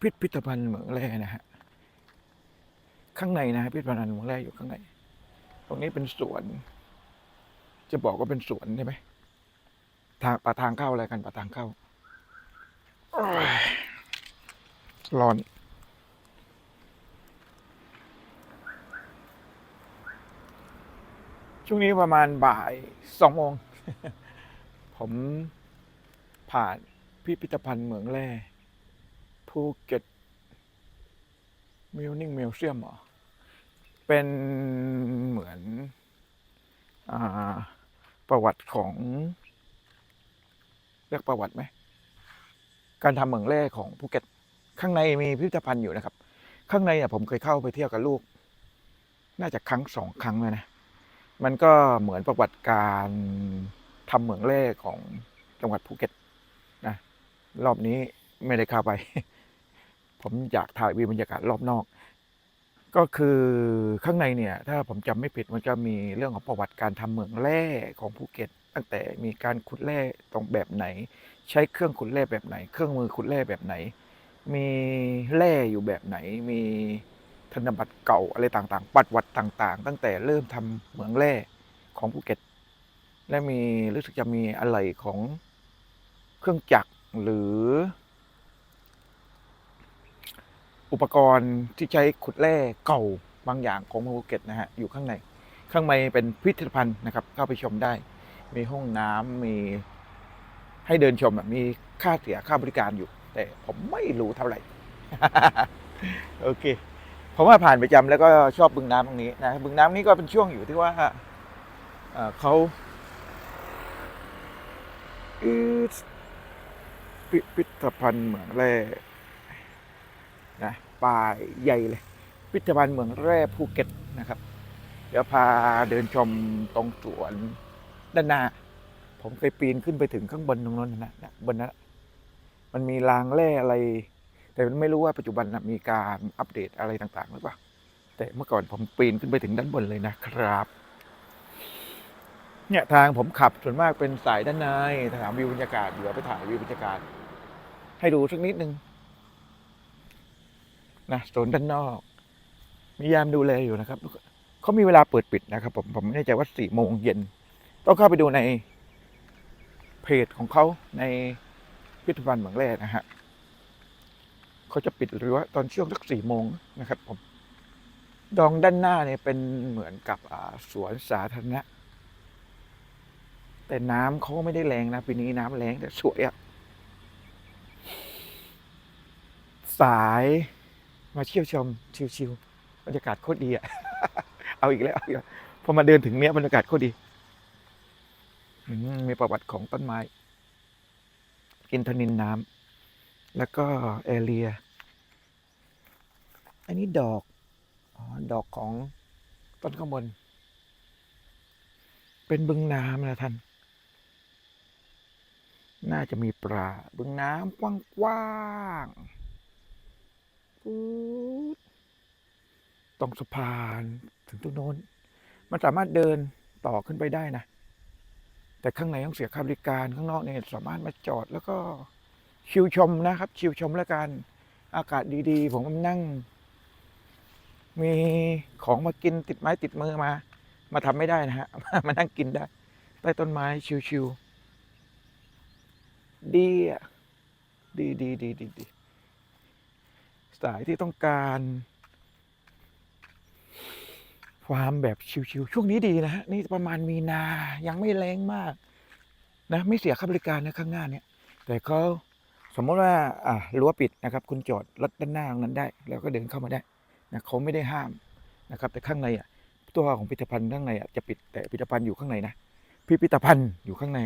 พิพิธภัณฑ์เหมืองแร่นะฮะข้างในนะฮะพิพิธภัณฑ์เหมืองแร่อยู่ข้างใน ตรงนี้เป็นสวน จะบอกว่าเป็นสวนใช่ไหมทางปะทางเข้าอะไรกันปะทางเข้าโอ้ยร้อนช่วงนี้ประมาณบ่ายสองโมง ผมผ่านพิพิธภัณฑ์เหมืองแร่ ภูเก็ตมิวนิ่งมิวเซียมเหรอ เป็นเหมือนอประวัติของเรียกประวัติไหม การทำเหมืองแร่ของภูเก็ต ข้างในมีพิพิธภัณฑ์อยู่นะครับ ข้างในอะผมเคยเข้าไปเที่ยวกับลูก น่าจะครั้งสองครั้งเลยนะ มันก็เหมือนประวัติการทำเหมืองแร่ของจังหวัดภูเก็ตนะ รอบนี้ไม่ได้เข้าไป ผมอยากถ่ายวิวบรรยากาศรอบนอก ก็คือข้างในเนี่ย ถ้าผมจำไม่ผิดมันจะมีเรื่องของประวัติการทำเหมืองแร่ของภูเก็ต ตั้งแต่มีการขุดแร่ตรงแบบไหน ใช้เครื่องขุดแร่แบบไหน เครื่องมือขุดแร่แบบไหน มีแร่อยู่แบบไหน มีธนบัตรเก่าอะไรต่างๆประวัติต่างๆ ตั้งแต่เริ่มทำเหมืองแร่ของภูเก็ต และมีรู้สึกจะมีอะไรของเครื่องจักรหรือ อุปกรณ์ที่ใช้ขุดแร่เก่าบางอย่างของภูเก็ตนะฮะอยู่ข้างใน ข้างในเป็นพิพิธภัณฑ์นะครับเข้าไปชมได้ มีห้องน้ำมีให้เดินชมมีค่าเสียค่าบริการอยู่ แต่ผมไม่รู้เท่าไหร่ โอเคผมว่าผ่านไปจำแล้วก็ชอบบึงน้ำตรงนี้นะบึงน้ำนี้ก็เป็นช่วงอยู่ที่ว่าเขาพิพิธภัณฑ์เหมืองแร่ นะป่าใหญ่เลยพิพิธภัณฑ์เมืองแร่ภูเก็ตนะครับ เดี๋ยวพาเดินชมตรงสวนด้านหน้า ผมเคยปีนขึ้นไปถึงข้างบนตรงนั้นนะนะบนนั้นมันมีรางแร่อะไร แต่ไม่รู้ว่าปัจจุบันนะมีการอัปเดตอะไรต่างๆหรือเปล่าแต่เมื่อก่อนผมปีนขึ้นไปถึงด้านบนเลยนะครับเนี่ยทางผมขับส่วนมากเป็นสายด้านในถามวิวบรรยากาศเดี๋ยวไปถ่ายวิวบรรยากาศ ให้ดูสักนิดนึง นะโซนด้านนอก มียามดูแลอยู่นะครับเขามีเวลาเปิดปิดนะครับ ผมผมไม่แน่ใจว่าสี่โมงเย็น ต้องเข้าไปดูในเพจของเขาในพิพิธภัณฑ์เมืองแร่นะฮะเขาจะปิดหรือว่าตอนช่วงสักสี่โมงนะครับผมดองด้านหน้าเนี่ยเป็นเหมือนกับสวนสาธารณะ แต่น้ำเขาก็ไม่ได้แรงนะปีนี้น้ำแรงแต่สวยอะสาย มาเที่ยวชมชิวๆบรรยากาศโคตรดีอะเอาอีกแล้วเอาอีกแล้วพอมาเดินถึงเนี้ยบรรยากาศโคตรดีมีประวัติของต้นไม้ กินทนินน้ำแล้วก็แอเรีย อันนี้ดอกอดอกของต้นข้างบน เป็นบึงน้ำนะท่าน น่าจะมีปลาบึงน้ำกว้างๆ ปุ๊ดตรงสะพานถึงตรงโน้น มันสามารถเดินต่อขึ้นไปได้นะ แต่ข้างในต้องเสียค่าบริการข้างนอกเนี่ยสามารถมาจอดแล้วก็ชิวชมนะครับ ชิวชมแล้วกันอากาศดีๆ ผมก็นั่ง มีของมากินติดไม้ติดมือมา มาทำไม่ได้นะฮะ มานั่งกินได้ ใต้ต้นไม้ชิวๆดีอะดีดีดีดีดี สายที่ต้องการ ความแบบชิวๆช่วงนี้ดีนะฮะนี่ประมาณมีนายังไม่แรงมากนะไม่เสียค่าบริการนะข้างหน้าเนี่ย แต่เขาสมมติว่าอะรั้วปิดนะครับ คุณจอดรถด้านหน้าตรงนั้นได้ แล้วก็เดินเข้ามาได้นะเขาไม่ได้ห้ามนะครับ แต่ข้างในอะตัวของพิพิธภัณฑ์ข้างในอะจะปิดแต่พิพิธภัณฑ์อยู่ข้างในนะพิพิธภัณฑ์อยู่ข้างใน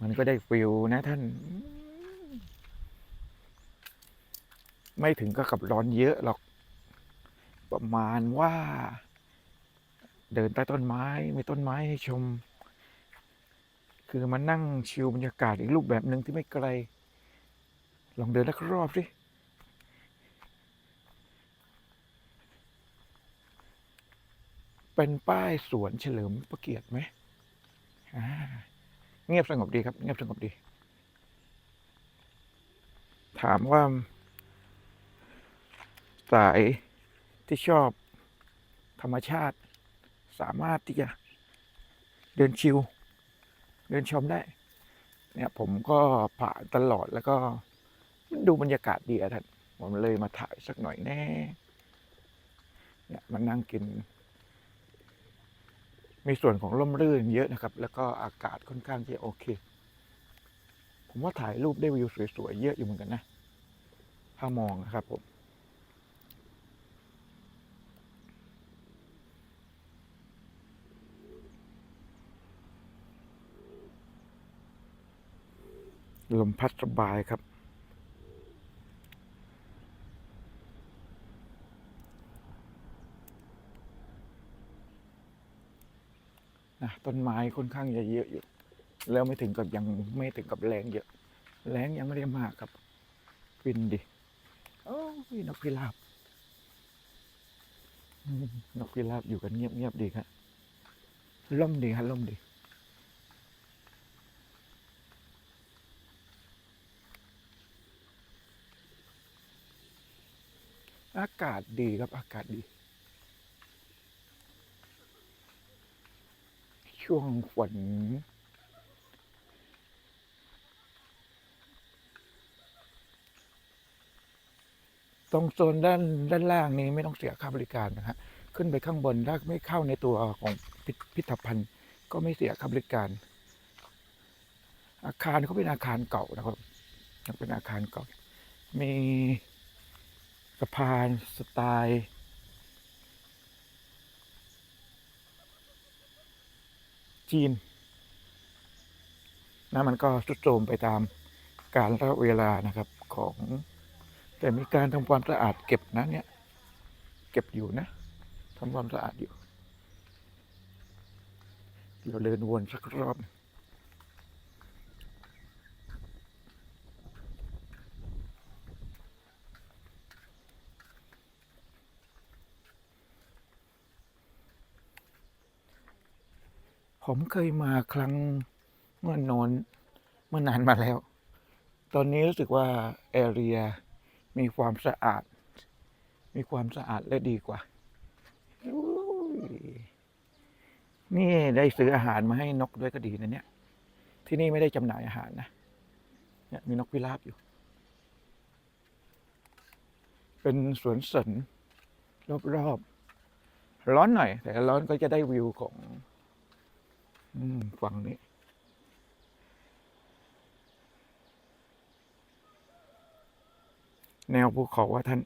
มันก็ได้ฟิลนะท่าน ไม่ถึงก็กับร้อนเยอะหรอก ประมาณว่า เดินใต้ต้นไม้ มีต้นไม้ให้ชม คือมานั่งชิลบรรยากาศอีกรูปแบบหนึ่งที่ไม่ไกล ลองเดินสักรอบสิเป็นป้ายสวนเฉลิมพระเกียรติไหมเงียบสงบดีครับ เงียบสงบดี ถามว่า สายที่ชอบธรรมชาติ สามารถที่จะเดินชิวเดินชมได้ เนี่ยผมก็ผ่านตลอดแล้วก็ดูบรรยากาศดีอะท่านผมเลยมาถ่ายสักหน่อยแน่เนี่ยมานั่งกิน มีส่วนของร่มรื่นเยอะนะครับ แล้วก็อากาศค่อนข้างที่โอเค ผมว่าถ่ายรูปได้วิวสวยๆเยอะอยู่เหมือนกันนะ ถ้ามองนะครับผม ลมพัดสบายครับนะต้นไม้ค่อนข้างจะเยอะอยู่ แล้วไม่ถึงกับยังไม่ถึงกับแรงเยอะ แรงยังไม่ได้มากครับฟินดิ โอ้ยนกพิราบ นกพิราบอยู่กันเงียบๆดีครับล่มดีครับล่มดี อากาศดีครับอากาศดี ช่วงฝนตรงโซนด้านด้านล่างนี้ไม่ต้องเสียค่าบริการนะฮะขึ้นไปข้างบนถ้าไม่เข้าในตัวของพิพิธภัณฑ์ ก็ไม่เสียค่าบริการ อาคารเขาเป็นอาคารเก่านะครับยังเป็นอาคารเก่ามี สะพานสไตล์จีนนะมันก็สุดโทรมไปตามการละเวลานะครับของ แต่มีการทำความสะอาดเก็บนะเนี่ย เก็บอยู่นะทำความสะอาดอยู่เราเดินวนสักรอบนึง ผมเคยมาครั้งเมื่อนอนเมื่อนานมาแล้ว ตอนนี้รู้สึกว่าแอเรียมีความสะอาด มีความสะอาดและดีกว่า นี่ได้ซื้ออาหารมาให้นกด้วยก็ดีนะเนี่ย ที่นี่ไม่ได้จำหน่ายอาหารนะ เนี่ยมีนกพิราบอยู่ เป็นสวนสนรอบๆ ร้อนหน่อย แต่ร้อนก็จะได้วิวของ อืมฝั่งนี้ แนวภูเขาว่าท่าน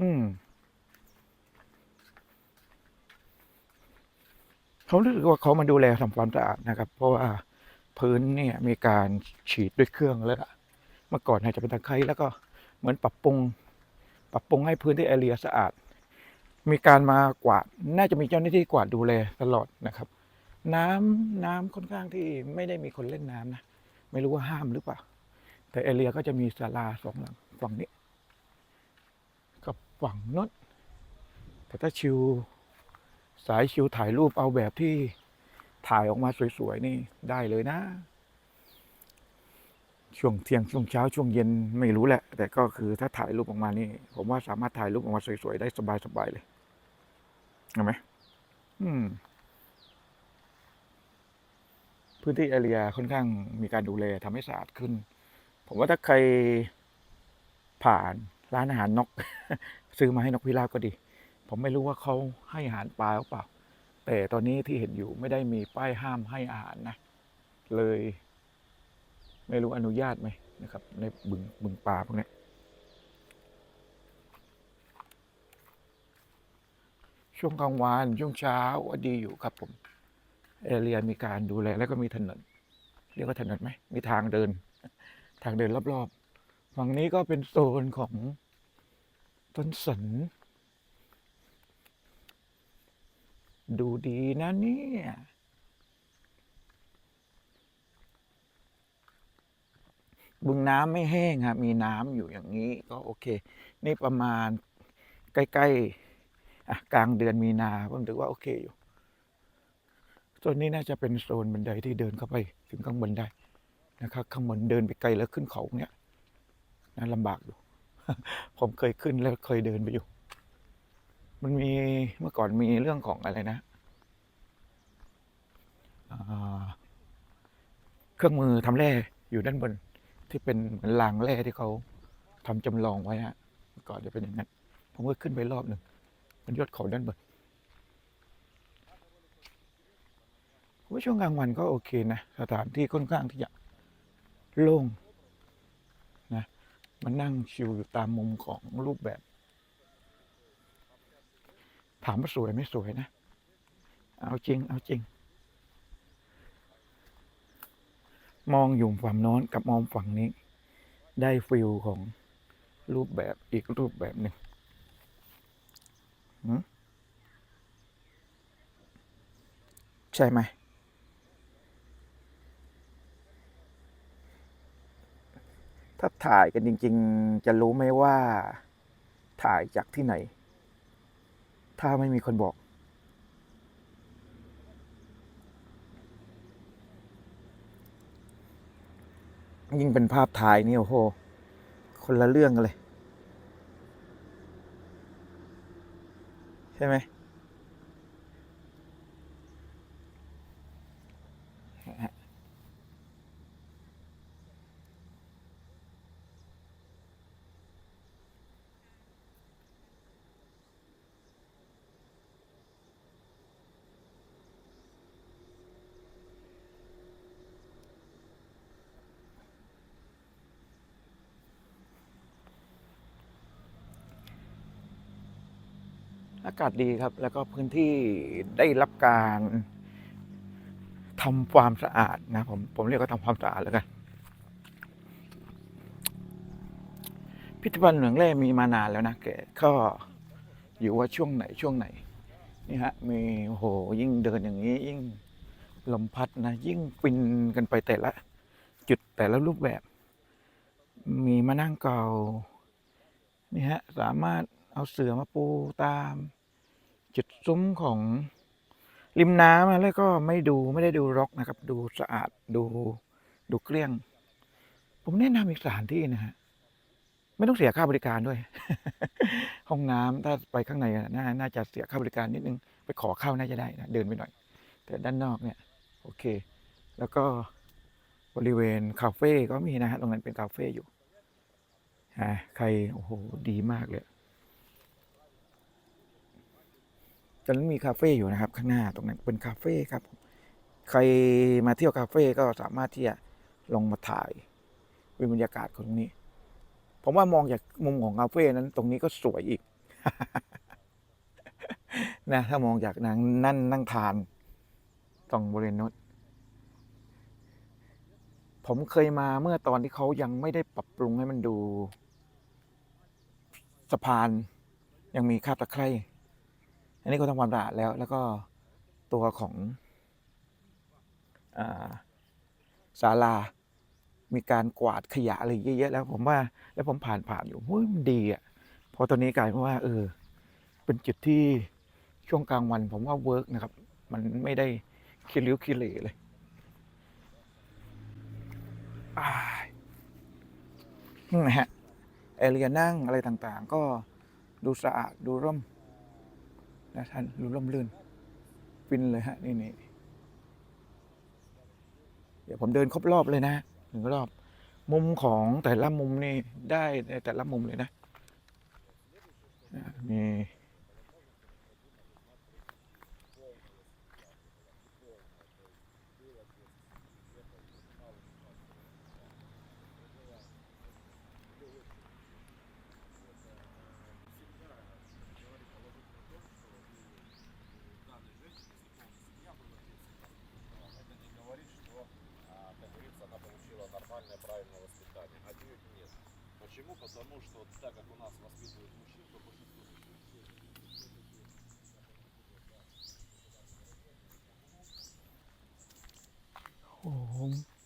อืมเขารู้สึกว่าเขามาดูแลทำความสะอาดนะครับ เพราะว่า พื้นเนี่ยมีการฉีดด้วยเครื่องแล้วล่ะเมื่อก่อนอาจจะเป็นตะไคร้แล้วก็เหมือนปรับปรุง ปรับปรุงให้พื้นที่แอเรียสะอาด มีการมากวาด น่าจะมีเจ้าหน้าที่กวาดดูแลตลอดนะครับ น้ำน้ำค่อนข้างที่ไม่ได้มีคนเล่นน้ำนะ ไม่รู้ว่าห้ามหรือเปล่า แต่แอเรียก็จะมีศาลาสองหลังฝั่งนี้ กับฝั่งโน้นแต่ถ้าชิวสายชิวถ่ายรูปเอาแบบที่ ถ่ายออกมาสวยๆนี่ได้เลยนะ ช่วงเที่ยงช่วงเช้าช่วงเย็นไม่รู้แหละ แต่ก็คือถ้าถ่ายรูปออกมานี่ ผมว่าสามารถถ่ายรูปออกมาสวยๆได้สบายๆเลยเห็นไหมอืม พื้นที่แอเรียค่อนข้างมีการดูแลทำให้สะอาดขึ้น ผมว่าถ้าใครผ่านร้านอาหารนก ซื้อมาให้นกพิราบก็ดี ผมไม่รู้ว่าเขาให้อาหารปลาหรือเปล่า แต่ตอนนี้ที่เห็นอยู่ไม่ได้มีป้ายห้ามให้อาหารนะ เลย ไม่รู้อนุญาตไหมนะครับ ในบึงบึงปลาพวกนี้ช่วงกลางวันช่วงเช้าก็ดีอยู่ครับผมแอเรียมีการดูแลแล้วก็มีถนน เรียกว่าถนนไหมมีทางเดิน ทางเดินรอบๆฝั่งนี้ก็เป็นโซนของต้นสน ดูดีนะเนี่ย บึงน้ำไม่แห้งครับมีน้ำอยู่อย่างนี้ก็โอเค นี่ประมาณใกล้ๆอะกลางเดือนมีนาผมถือว่าโอเคอยู่โซนนี้น่าจะเป็นโซนบันไดที่เดินเข้าไปถึงข้างบนได้นะครับข้างบนเดินไปไกลแล้วขึ้นเขาเนี่ยน่าลำบากอยู่ ผมเคยขึ้นแล้วเคยเดินไปอยู่ มันมีเมื่อก่อนมีเรื่องของอะไรนะเครื่องมือทำแร่อยู่ด้านบน ที่เป็นเหมือนรางแร่ที่เขาทำจำลองไว้ฮะเมื่อก่อนจะเป็นอย่างนั้นผมก็ขึ้นไปรอบหนึ่งบนยอดเขาด้านบนว่าช่วงกลางวันก็โอเคนะ สถานที่ค่อนข้างที่จะโล่งนะมันนั่งชิวอยู่ตามมุมของรูปแบบามว่าสวยไม่สวยนะ เอาจริง เอาจริง มองอยู่ฝั่งโน้นกับมองฝั่งนี้ ได้ฟิลของรูปแบบอีกรูปแบบหนึ่งใช่ไหมถ้าถ่ายกันจริง ๆ จะรู้ไหมว่าถ่ายจากที่ไหน ถ้าไม่มีคนบอก ยิ่งเป็นภาพถ่ายนี่โอ้โห คนละเรื่องกันเลย ใช่ไหม อากาศดีครับ แล้วก็พื้นที่ได้รับการทำความสะอาดนะผมผมเรียกว่าทำความสะอาดแล้วกันพิพิธภัณฑ์เหมืองแร่มีมานานแล้วนะแกก็อยู่ว่าช่วงไหนช่วงไหนนี่ฮะมีโอ้โหยิ่งเดินอย่างนี้ ยิ่งลมพัดนะ ยิ่งฟินกันไปแต่ละ จุดแต่ละรูปแบบ มีมานั่งเก่านี่ฮะสามารถเอาเสือมาปูตาม จุดซุ้มของริมน้ำอะแล้วก็ไม่ดูไม่ได้ดูรกนะครับ ดูสะอาดดูดูเกลี้ยง ผมแนะนำอีกสถานที่นะฮะไม่ต้องเสียค่าบริการด้วย ห้องน้ำถ้าไปข้างในน่าน่าจะเสียค่าบริการนิดนึง ไปขอเข้าน่าจะได้นะเดินไปหน่อย แต่ด้านนอกเนี่ย โอเค แล้วก็บริเวณคาเฟ่ก็มีนะฮะตรงนั้นเป็นคาเฟ่อยู่ใครโอ้โหดีมากเลย ตอนนั้นมีคาเฟ่อยู่นะครับ ข้างหน้าตรงนั้นเป็นคาเฟ่ครับ ใครมาเที่ยวคาเฟ่ก็สามารถที่จะลงมาถ่ายวิวบรรยากาศของตรงนี้ผมว่ามองจากมุมของคาเฟ่นั้น ตรงนี้ก็สวยอีกนะถ้ามองจากนั่งนั่นนั่งทานตรงบริเวณนู้นผมเคยมาเมื่อตอนที่เขายังไม่ได้ปรับปรุงให้มันดูสะพานยังมีคาบตะไคร่ อันนี้ก็ทำความสะอาดแล้ว แล้วก็ตัวของอาศาลา มีการกวาดขยะอะไรเยอะๆแล้วผมว่า แล้วผมผ่านผ่านอยู่เฮ้ยมันดีอะ พอตอนนี้กลายเป็นว่า เออ เป็นจุดที่ช่วงกลางวันผมว่าเวิร์กนะครับ มันไม่ได้คิริ้วคิเหร่เลยอ้ายนี่นะฮะแอเรียนั่งอะไรต่างๆ ก็ดูสะอาดดูร่ม นะท่านรู้ล่มลื่นฟินเลยฮะนี่นี่เดี๋ยวผมเดินครบรอบเลยนะหนึ่งรอบ มุมของแต่ละมุมนี่ได้ในแต่ละมุมเลยนะนี่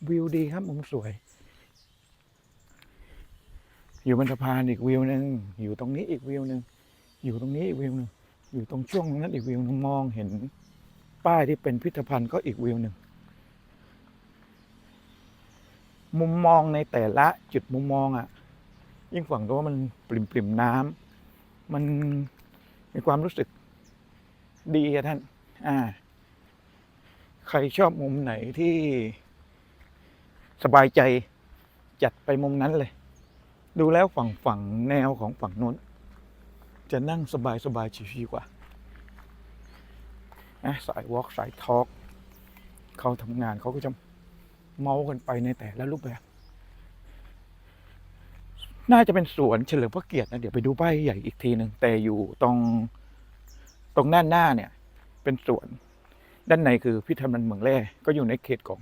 วิวดีครับมุมสวย อยู่บนสะพานอีกวิวหนึ่งอยู่ตรงนี้อีกวิวหนึ่งอยู่ตรงนี้อีกวิวหนึ่งอยู่ตรงช่วงนั้นอีกวิวหนึงมองเห็น ป้ายที่เป็นพิพิธภัณฑ์ก็อีกวิวหนึ่งมุมมองในแต่ละจุดมุมมองอะ่ะ ยิ่งฝั่งโน้นมันปริมปริมๆน้ำมันมีความรู้สึกดีอะท่าน อ่า ใครชอบมุมไหนที่ สบายใจจัดไปมุมนั้นเลย ดูแล้วฝั่งฝั่งแนวของฝั่งโน้น จะนั่งสบายสบายชิวๆกว่าสายวอล์กสายทอล์กเขาทำงานเขาก็จะเมาส์กันไปในแต่ละรูปแบบ น่าจะเป็นสวนเฉลิมพระเกียรตินะ เดี๋ยวไปดูป้ายใหญ่อีกทีหนึ่งแต่อยู่ตรงตรงด้านหน้าเนี่ย เป็นสวน ด้านในคือพิพิธภัณฑ์เมืองแร่ก็อยู่ในเขตของ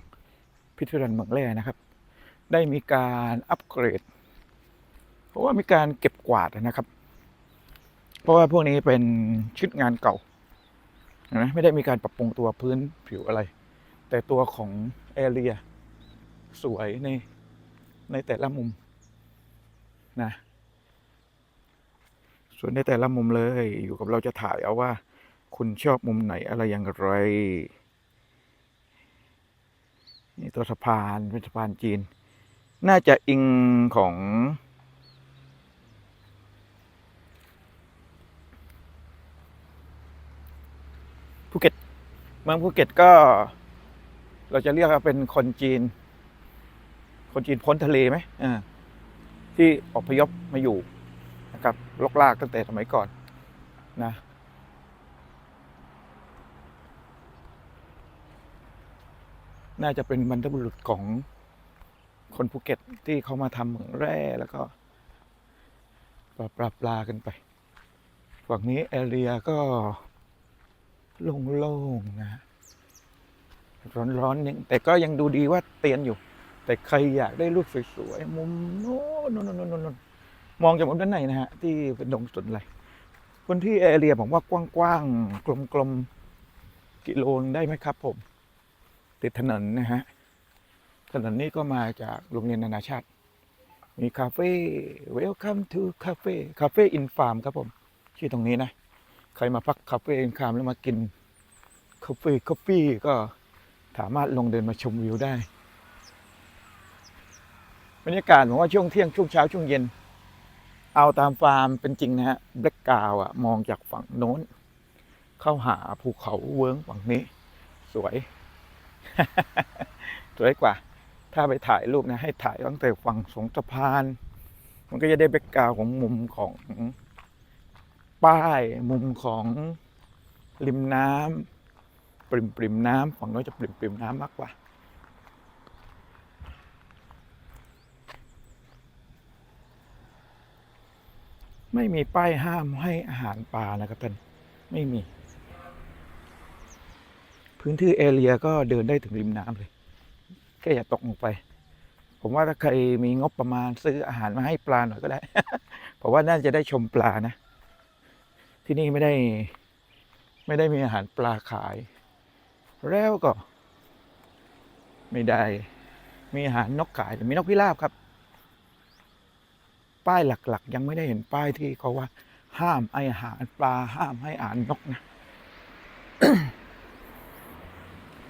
พิพิธภัณฑ์เมืองแร่นะครับ ได้มีการอัปเกรด เพราะว่ามีการเก็บกวาดนะครับ เพราะว่าพวกนี้เป็นชุดงานเก่านะไม่ได้มีการปรับปรุงตัวพื้นผิวอะไร แต่ตัวของแอเรียสวยในในแต่ละมุมนะส่วนในแต่ละมุมเลยอยู่กับเราจะถ่ายเอาว่า คุณชอบมุมไหนอะไรอย่างไร นี่ตัวสะพานเป็นสะพานจีน น่าจะอิงของภูเก็ตเมืองภูเก็ตก็ เราจะเรียกว่าเป็นคนจีน คนจีนพ้นทะเลไหมอ่าที่อพยพมาอยู่นะครับลกลากตั้งแต่สมัยก่อนนะ น่าจะเป็นบรรพบุรุษของคนภูเก็ตที่เขามาทำเหมืองแร่แล้วก็ปลาปลาปลากันไป ฝั่งนี้แอเรียก็โล่งๆนะ ร้อนๆยังแต่ก็ยังดูดีว่าเตียนอยู่ แต่ใครอยากได้รูปสวยๆมุมโน้นโน้นโน้นโน้นมองจากมุมด้านในนะฮะ ที่เป็นดงสนอะไรพื้นที่แอเรียผมว่ากว้างๆกลมๆกิโลนได้ไหมครับผม ติดถนนนะฮะถนนนี้ก็มาจากโรงเรียนนานาชาติ มีคาเฟ่ Welcome to Cafe Cafe in Farm ครับผม ชื่อตรงนี้นะ ใครมาพักคาเฟ่อินคาร์มแล้วมากินกาแฟกาแฟก็สามารถลงเดินมาชมวิวได้บรรยากาศผมว่าช่วงเที่ยงช่วงเช้าช่วงเย็น เอาตามฟาร์มเป็นจริงนะฮะแบล็กกาวอะมองจากฝั่งโน้น เข้าหาภูเขาเวิ้งฝั่งนี้ สวย สวยกว่า ถ้าไปถ่ายรูปนะให้ถ่ายตั้งแต่ฝั่งสงสะพาน มันก็จะได้แบ็กกราวของมุมของป้ายมุมของริมน้ำปริมปริมน้ำฝั่งโน้นจะปริมปริมน้ำมากกว่า ไม่มีป้ายห้ามให้อาหารปลานะครับท่านไม่มี พื้นที่เอเรียก็เดินได้ถึงริมน้ำเลยแค่อย่าตกลงไป ผมว่าถ้าใครมีงบประมาณซื้ออาหารมาให้ปลาหน่อยก็ได้ผมว่าน่าจะได้ชมปลานะ ที่นี่ไม่ได้ไม่ได้มีอาหารปลาขาย แล้วก็ ไม่ได้ มีอาหารนกขายแต่มีนกพิราบครับ ป้ายหลักๆ ยังไม่ได้เห็นป้ายที่เขาว่า ห้ามให้อาหารปลาห้ามให้อาหารนกนะ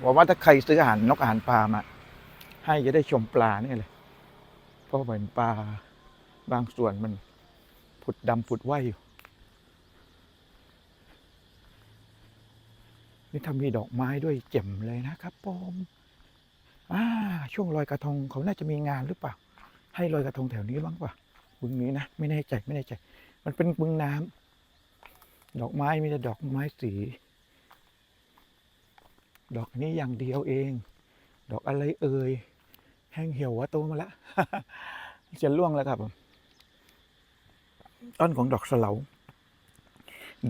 บอกว่าถ้าใครซื้ออาหารนกอาหารปลามา ให้จะได้ชมปลาเนี่ยเลยเพราะเหมือนปลาบางส่วนมันผุดดำผุดว่ายอยู่ นี่ถ้ามีดอกไม้ด้วยเจ็มเลยนะครับผมอ่าช่วงลอยกระทงเขาน่าจะมีงานหรือเปล่า ให้ลอยกระทงแถวนี้บ้างเปล่าบึงนี้นะ ไม่แน่ใจไม่แน่ใจ มันเป็นบึงน้ำดอกไม้มีแต่ดอกไม้สี ดอกนี้อย่างเดียวเอง ดอกอะไรเอ่ย แห้งเหี่ยววะโตมาละ จะล่วงแล้วครับ ต้นของดอกสเลา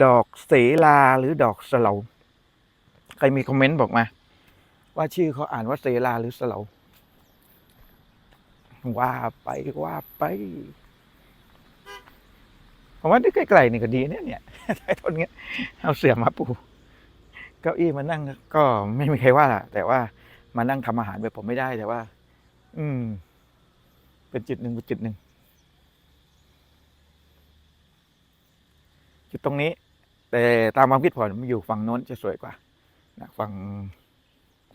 ดอกเสลาหรือดอกสเลาใครมีคอมเมนต์บอกมา ว่าชื่อเขาอ่านว่าเสลาหรือสเลาว่าไปว่าไปผมว่าที่ใกล้ๆนี่ก็ดีเนี่ยเนี่ยใต้ต้นเงี้ยเอาเสือมาปู เก้าอี้มานั่งก็ไม่มีใครว่าล่ะ แต่ว่ามานั่งทำอาหารแบบผมไม่ได้แต่ว่า อืม เป็นจุดหนึ่งเป็นจุดหนึ่งจุดตรงนี้ แต่ตามความคิดผมอยู่ฝั่งโน้นจะสวยกว่านะฝั่ง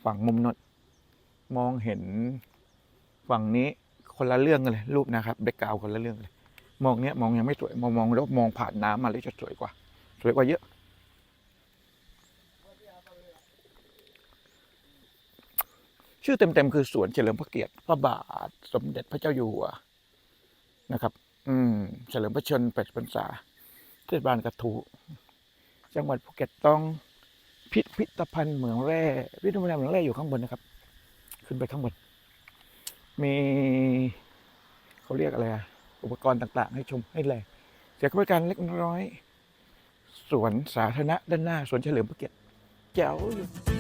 ฝั่งมุมนนมองเห็นฝั่งนี้คนละเรื่องกันเลย รูปนะครับแบ็กกาวคนละเรื่องเลยมองเนี้ยมองยังไม่สวยมองมองแล้วมองผ่านน้ำมาเลยจะสวยกว่า สวยกว่าเยอะ ชื่อเต็มๆคือสวนเฉลิมพระเกียรติพระบาทสมเด็จพระเจ้าอยู่หัวนะครับ อืม เฉลิมพระชนม์แปดพรรษาเทศบาลกระทูจังหวัดภูเก็ตต้องพิพิธภัณฑ์เหมืองแร่พิพิธภัณฑ์เหมืองแร่อยู่ข้างบนนะครับ ขึ้นไปข้างบน มีเขาเรียกอะไรอะอุปกรณ์ต่าง ๆ ให้ชมให้แลเสียบริการเล็กน้อย สวนสาธารณะด้านหน้า สวนเฉลิมพระเกียรติแจ๋วอยู่